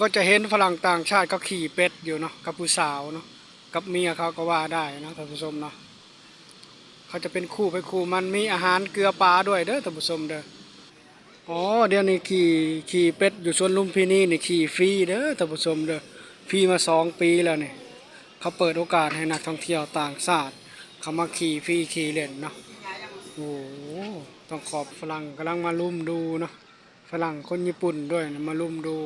ก็จะเห็นฝรั่งต่างชาติก็ขี่เป็ดอยู่เนาะกับผู้สาวเนาะกับเมียเขาก็ว่าได้นะท่านผู้ชมเนาะเขาจะเป็นคู่ไปคู่มันมีอาหารเกลือปลาด้วยเด้อท่านผู้ชมเด้ออ๋อเดี๋ยวนี้ขี่ขี่เป็ดอยู่สวนลุมพินีนี่ขี่ฟรีเด้อท่านผู้ชมเด้อฟรีมาสองปีแล้วเนี่ยเขาเปิดโอกาสให้นักท่องเที่ยวต่างชาติเขามาขี่ฟรีขี่เล่นเนาะโอ้ต้องขอบฝรั่งกำลังมาลุมดูเนาะฝรั่งคนญี่ปุ่นด้วยนะมาลุมดู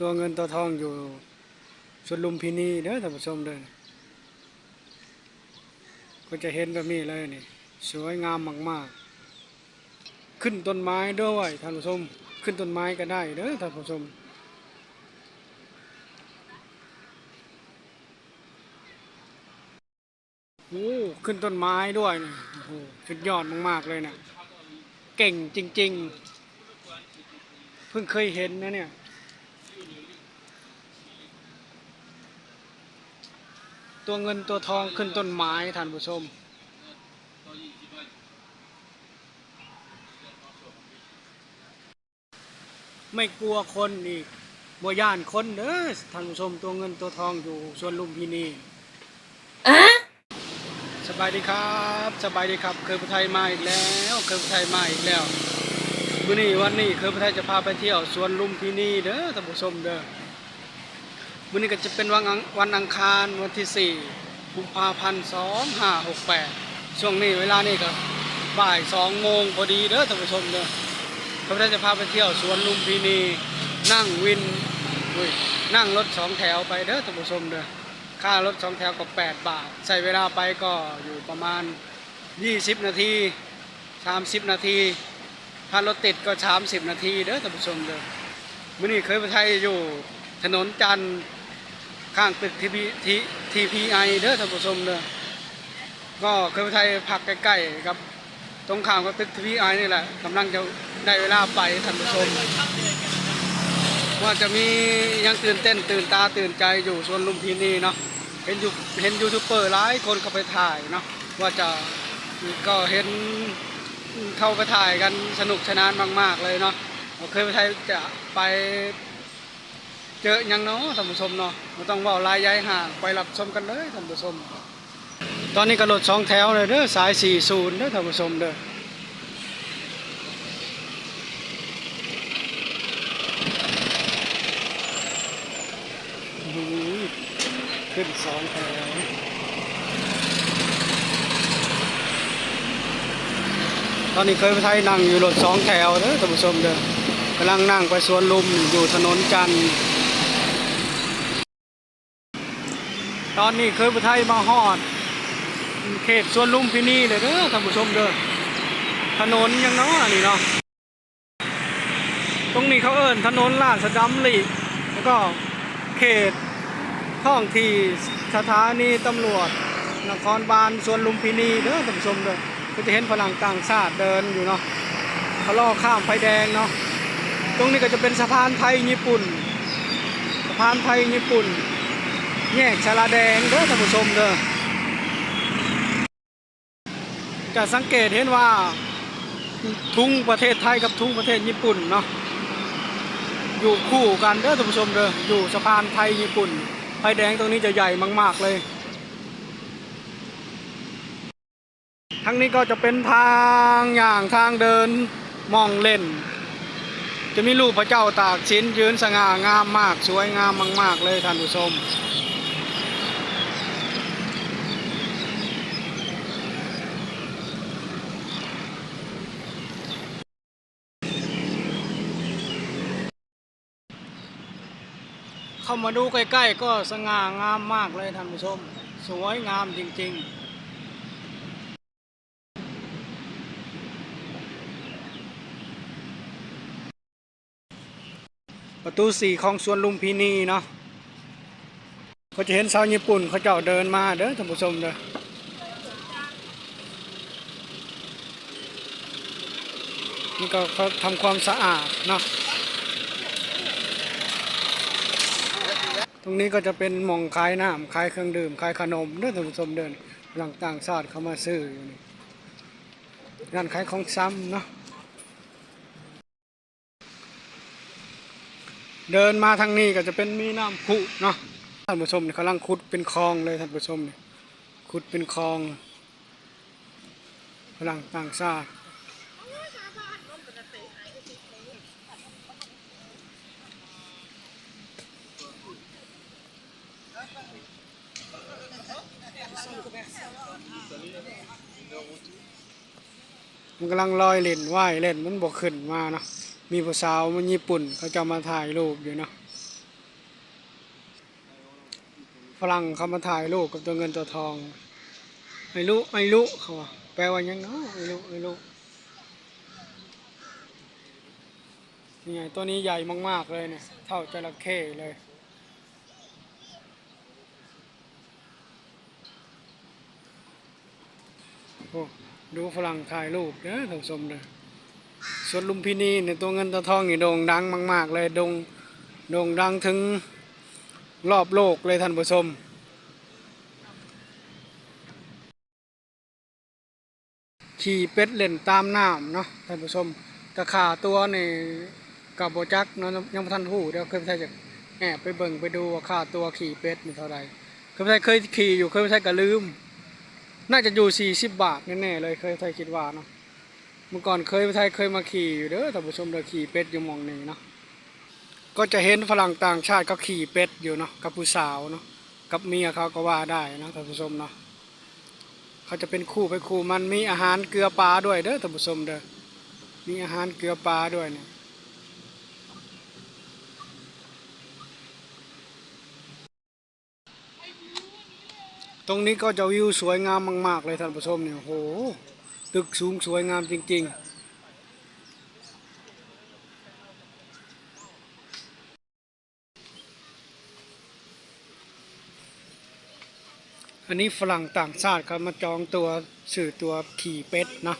ตัวเงินตัวทองอยู่สวนลุมพินีเด้อท่านผู้ชมเด้อก็จะเห็นแบบนี้เลยนี่สวยงามมากๆ ขึ้นต้นไม้ด้วยท่านผู้ชมขึ้นต้นไม้ก็ได้เด้อท่านผู้ชมโอ้ขึ้นต้นไม้ด้วยนะโอ้โหสุดยอดมากๆเลยเนะเก่งจริง ๆ เพิ่งเคยเห็นนะเนี่ย ตัวเงินตัวทองขึ้นต้นไม้ท่านผู้ชม ไม่กลัวคนอีกบ่ย่านคนเด้อท่านผู้ชมตัวเงินตัวทองอยู่สวนลุมพินีสบายดีครับสบายดีครับ เคยพไทยมาอีกแล้ว เคยพไทยมาอีกแล้ววันนี้วันนี้เคยพไทยจะพาไปเที่ยวสวนลุมพินีเด้อท่านผู้ชมเด้อ วันนี้ก็จะเป็นวันอังวันอังคารวันที่4กุมภาพันธ์2568 ช่วงนี้เวลานี่ก็บ่าย2โมงพอดีเด้อท่านผู้ชมเด้อเขาได้จะพาไปเที่ยวสวนลุมพินีนั่งวินอุ้ยนั่งรถสองแถวไปเด้อท่านผู้ชมเด้อค่ารถสองแถวก็ 8 บาทใส่เวลาไปก็อยู่ประมาณ 20 นาที30 นาที ถ้ารถติดก็ 30 นาทีเด้อท่านผู้ชมเด้อมื่อนี้เคยไปไทยอยู่ถนนจันทร์ ข้างตึกทีพีทีทีพีไอเด้อท่านผู้ชมเด้อก็เคยไปไทยพักใกล้ๆกับ ตรงข้ามกับตึกทีพีไอนี่แหละกำลังจะได้เวลาไปท่านผู้ชม ว่าจะมียังตื่นเต้นตื่นตาตื่นใจอยู่สวนลุมพินีเนาะเห็นอยู่เห็นยูทูบเบอร์หลายคนเข้าไปถ่ายเนาะว่าจะก็เห็นเข้าไปถ่ายกันสนุกสนานมาก ๆ เลยเนาะเคยไปไทยจะไป เจอยังเนาะท่านผู้ชมเนาะไม่ต้องว่าลายย้ายห่างไปรับชมกันเลยท่านผู้ชม ตอนนี้กระโดดสองแถวเลยเด้อสาย40เด้อท่านผู้ชมเด้อขึ้นสองแถวตอนนี้เคยไปไทยนั่งอยู่รถสองแถวเด้อท่านผู้ชมเด้อกำลังนั่งไปสวนลุมอยู่ถนนจันทร์ ตอนนี้เคยไปไทยมาฮอด เขตสวนลุมพินีเลยเด้อท่านผู้ชมเด้อถนนยังเนาะอันนี้เนาะตรงนี้เขาเอิ้นถนนลาดสะดำลีแล้วก็เขตท้องที่สถานีตำรวจนครบาลสวนลุมพินีเด้อท่านผู้ชมเด้อก็จะเห็นฝรั่งต่างชาติเดินอยู่เนาะเขาล่อข้ามไฟแดงเนาะตรงนี้ก็จะเป็นสะพานไทยญี่ปุ่น สะพานไทยญี่ปุ่น แยกชาลาแดงเด้อท่านผู้ชมเด้อจะสังเกตเห็นว่าทุ่งประเทศไทยกับทุ่งประเทศญี่ปุ่นเนาะอยู่คู่กันเด้อท่านผู้ชมเด้ออยู่สะพานไทยญี่ปุ่นไฟแดงตรงนี้จะใหญ่มาก ๆ เลยทั้งนี้ก็จะเป็นทางอย่างทางเดินมองเล่น จะมีรูปพระเจ้าตากสินยืนสง่างามมาก สวยงามมาก ๆ เลยท่านผู้ชม เข้ามาดูใกล้ๆ ก็สง่างามมากเลยท่านผู้ชม สวยงามจริงๆประตูสี่ของสวนลุมพินีเนาะก็จะเห็นชาวญี่ปุ่นเขาเจ้าเดินมาเด้อท่านผู้ชมเด้อนี่ก็เขาทำความสะอาดเนาะ ตรงนี้ก็จะเป็นมองขายน้ำขายเครื่องดื่มขายขนมเด้อท่านผู้ชมเดินหลังต่างชาติเข้ามาซื้ออยู่นี่ร้านขายของซ้ำเนาะเดินมาทางนี้ก็จะเป็นมีน้ำพุเนาะท่านผู้ชมนี่กำลังขุดเป็นคลองเลยท่านผู้ชมนี่ขุดเป็นคลองพลังต่างชาติ มันกำลังลอยเล่นว่ายเล่นมันบกขึ้นมาเนาะมีผู้สาวมันญี่ปุ่นเขาจะมาถ่ายรูปอยู่เนาะฝรั่งเขามาถ่ายรูปกับตัวเงินตัวทองไม่รู้ไม่รู้เขาแปลว่ายังเนาะไม่รู้ไม่รู้นี่ไงตัวนี้ใหญ่มากๆเลยเนี่ยเท่าจระเข้เลยโอ้ ดูฝรั่งถ่ายรูปเด้อท่านผู้ชมเด้อส่วนลุมพินีเนี่ยตัวเงินตัวทองนี่โด่งดังมาก ๆ เลยโด่งโด่งดังถึงรอบโลกเลยท่านผู้ชมขี่เป็ดเล่นตามน้ำเนาะท่านผู้ชมกระขาตัวนี่กับโบจักเนาะยังบ่ทันหูเดี๋ยวเคยไปใช้จะแอบไปเบิ่งไปดูว่าค่าตัวขี่เป็ดนี่เท่าไหร่เคยไปใช้เคยขี่อยู่เคยไปใช้ก็ลืม น่าจะอยู่ 40 บาทแน่ๆเลยเคยไปใช้คิดว่าเนาะเมื่อก่อนเคยไทยเคยมาขี่อยู่เด้อท่านผู้ชมเด้อขี่เป็ดอยู่มองนี้เนาะก็จะเห็นฝรั่งต่างชาติก็ขี่เป็ดอยู่เนาะกับผู้สาวเนาะกับเมียเขาก็ว่าได้นะท่านผู้ชมเนาะเขาจะเป็นคู่ไปคู่มันมีอาหารเกลือปลาด้วยเด้อท่านผู้ชมเด้อมีอาหารเกลือปลาด้วยเนี่ย ตรงนี้ก็จะวิวสวยงามมากๆเลยท่านผู้ชมเนี่ยโอ้โหตึกสูงสวยงามจริง ๆอันนี้ฝรั่งต่างชาติเขามาจองตัวสื่อตัวขี่เป็ดนะ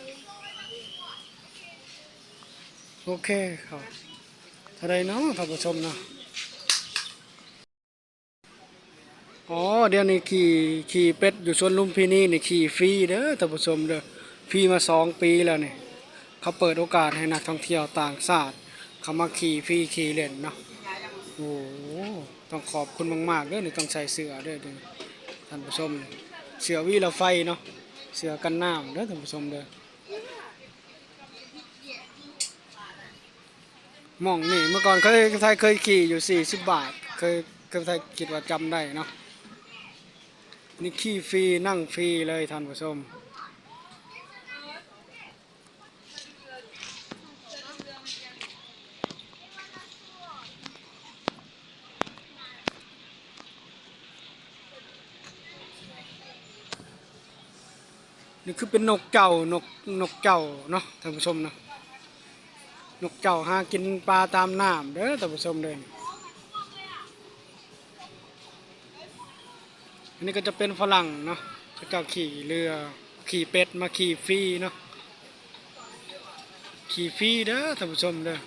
โอเคครับท่าไรเนาะท่านผู้ชมนะ อ๋อเดี๋ยวนี้ขี่ขี่เป็ดอยู่สวนลุมพินีนี่ขี่ฟรีเด้อท่านผู้ชมเด้อพี่มาสองปีแล้วเนี่ยเขาเปิดโอกาสให้นักท่องเที่ยวต่างชาติเขามาขี่ฟรีขี่เล่นเนาะโอ้ต้องขอบคุณมากๆเด้อนี่ต้องใส่เสื้อเด้อเด้อท่านผู้ชมเสื้อวีละไฟเนาะเสื้อกันน้ำเด้อท่านผู้ชมเด้อมองนี่เมื่อก่อนเคยไทยเคยขี่อยู่40บาทเคยเคยไทยคิดว่าจำได้เนาะ นี่ขี่ฟรีนั่งฟรีเลยท่านผู้ชมนี่คือเป็นนกเจ้านกนกเจ้าเนาะท่านผู้ชมเนาะนกเจ้าหากินปลาตามน้ำเด้อท่านผู้ชมเด้อ อันนี้ก็จะเป็นฝรั่งเนาะเขาจ้าขี่เรือขี่เป็ดมาขี่ฟรีเนาะขี่ฟรีเด้อท่านผู้ชมเด้อ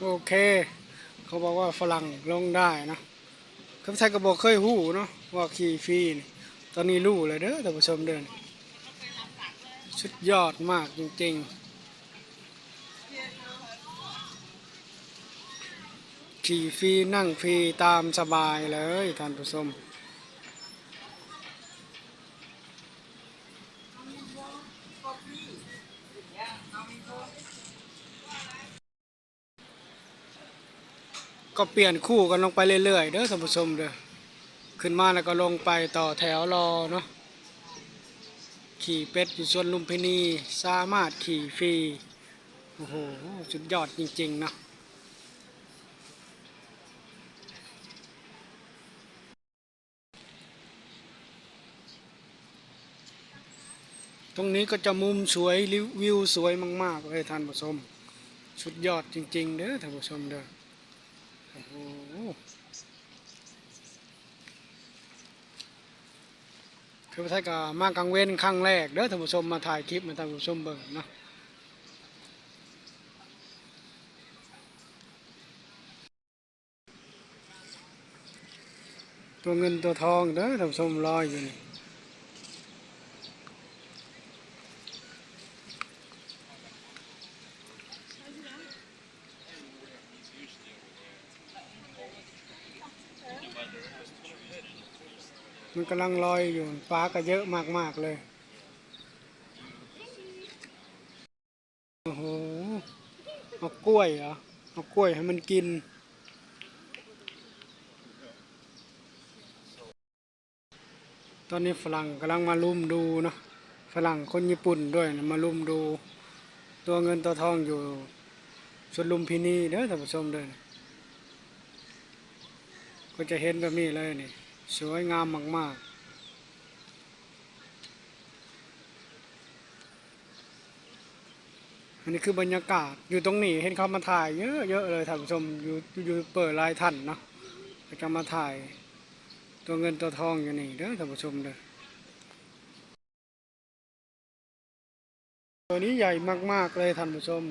โอเค เขาบอกว่าฝรั่งลงได้นะข้าพเจ้าก็บอกเคยหู้เนาะว่าขี่ฟรีตอนนี้รู้เลยเด้อท่านผู้ชมเดินสุดยอดมากจริงๆ ขี่ฟรีนั่งฟรีตามสบายเลยท่านผู้ชมก็เปลี่ยนคู่กันลงไปเรื่อยๆเด้อท่านผู้ชมเด้อขึ้นมาแล้วก็ลงไปต่อแถวรอเนาะขี่เป็ดอยู่ส่วนลุมพินีสามารถขี่ฟรีโอ้โหสุดยอดจริงๆเนาะ ตรงนี้ก็จะมุมสวยวิวสวยมากๆเลยท่านผู้ชมสุดยอดจริงๆเด้อท่านผู้ชมเด้อโอ้โหคือพระไทยก็มากลางเว้นครั้งแรกเด้อท่านผู้ชมมาถ่ายคลิปมาท่านผู้ชมเบิ่งเนาะตัวเงินตัวทองเด้อท่านผู้ชมรออยู่นี่ มันกำลังลอยอยู่ปลาก็เยอะมากๆเลย โอ้โห เอากล้วยเหรอ เอากล้วยให้มันกิน ตอนนี้ฝรั่งกำลังมาลุมดูเนาะ ฝรั่งคนญี่ปุ่นด้วยนะมาลุมดู ตัวเงินตัวทองอยู่สวนลุมพินีเด้อท่านผู้ชมเด้อก็จะเห็นแบบนี้เลยนี่ สวยงามมากๆอันนี้คือบรรยากาศอยู่ตรงนี้เห็นเขามาถ่ายเยอะเยอะเลยท่านผู้ชมอยู่อยู่เปิดลายท่านเนาะจะมาถ่ายตัวเงินตัวทองอยู่นี่เด้อท่านผู้ชมเด้อตัวนี้ใหญ่มากๆเลยท่านผู้ชม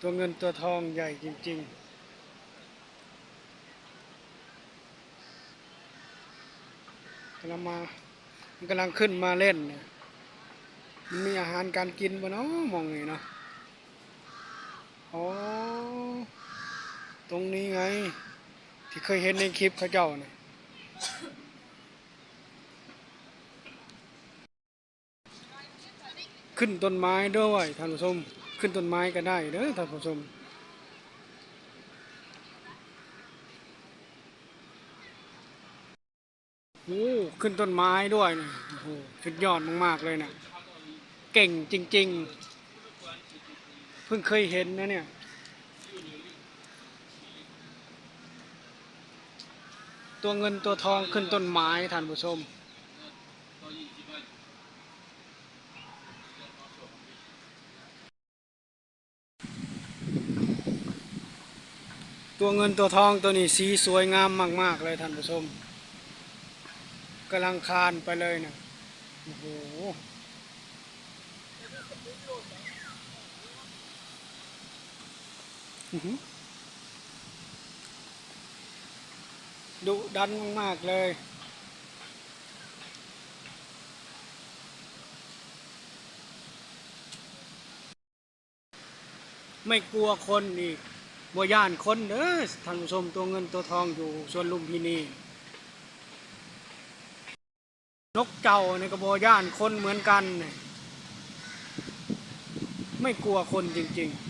ตัวเงินตัวทองใหญ่จริง ๆ กำลังมา มันกำลังขึ้นมาเล่นเนี่ยมันมีอาหารการกินบ่เนาะมองนี่เนาะอ๋อตรงนี้ไง ที่เคยเห็นในคลิปเขาเจ้าเนี่ยขึ้นต้นไม้ด้วยท่านผู้ชม ขึ้นต้นไม้ก็ได้เด้อท่านผู้ชม โอ้ขึ้นต้นไม้ด้วยนะโอ้โหสุดยอดมากๆเลยเนะเก่งจริง ๆ เพิ่งเคยเห็นนะเนี่ยตัวเงินตัวทองขึ้นต้นไม้ท่านผู้ชม ตัวเงินตัวทองตัวนี้สีสวยงามมาก ๆ เลยท่านผู้ชม กำลังคานไปเลยนะโอ้โหอื้อหือดุดันมาก ๆ เลยไม่กลัวคนอีกบัย่านคนเด้อท่านผู้ชมตัวเงินตัวทองอยู่ส่วนลุมพินี นกเจ้าในกระโบย่านคนเหมือนกันเนี่ยไม่กลัวคนจริง ๆ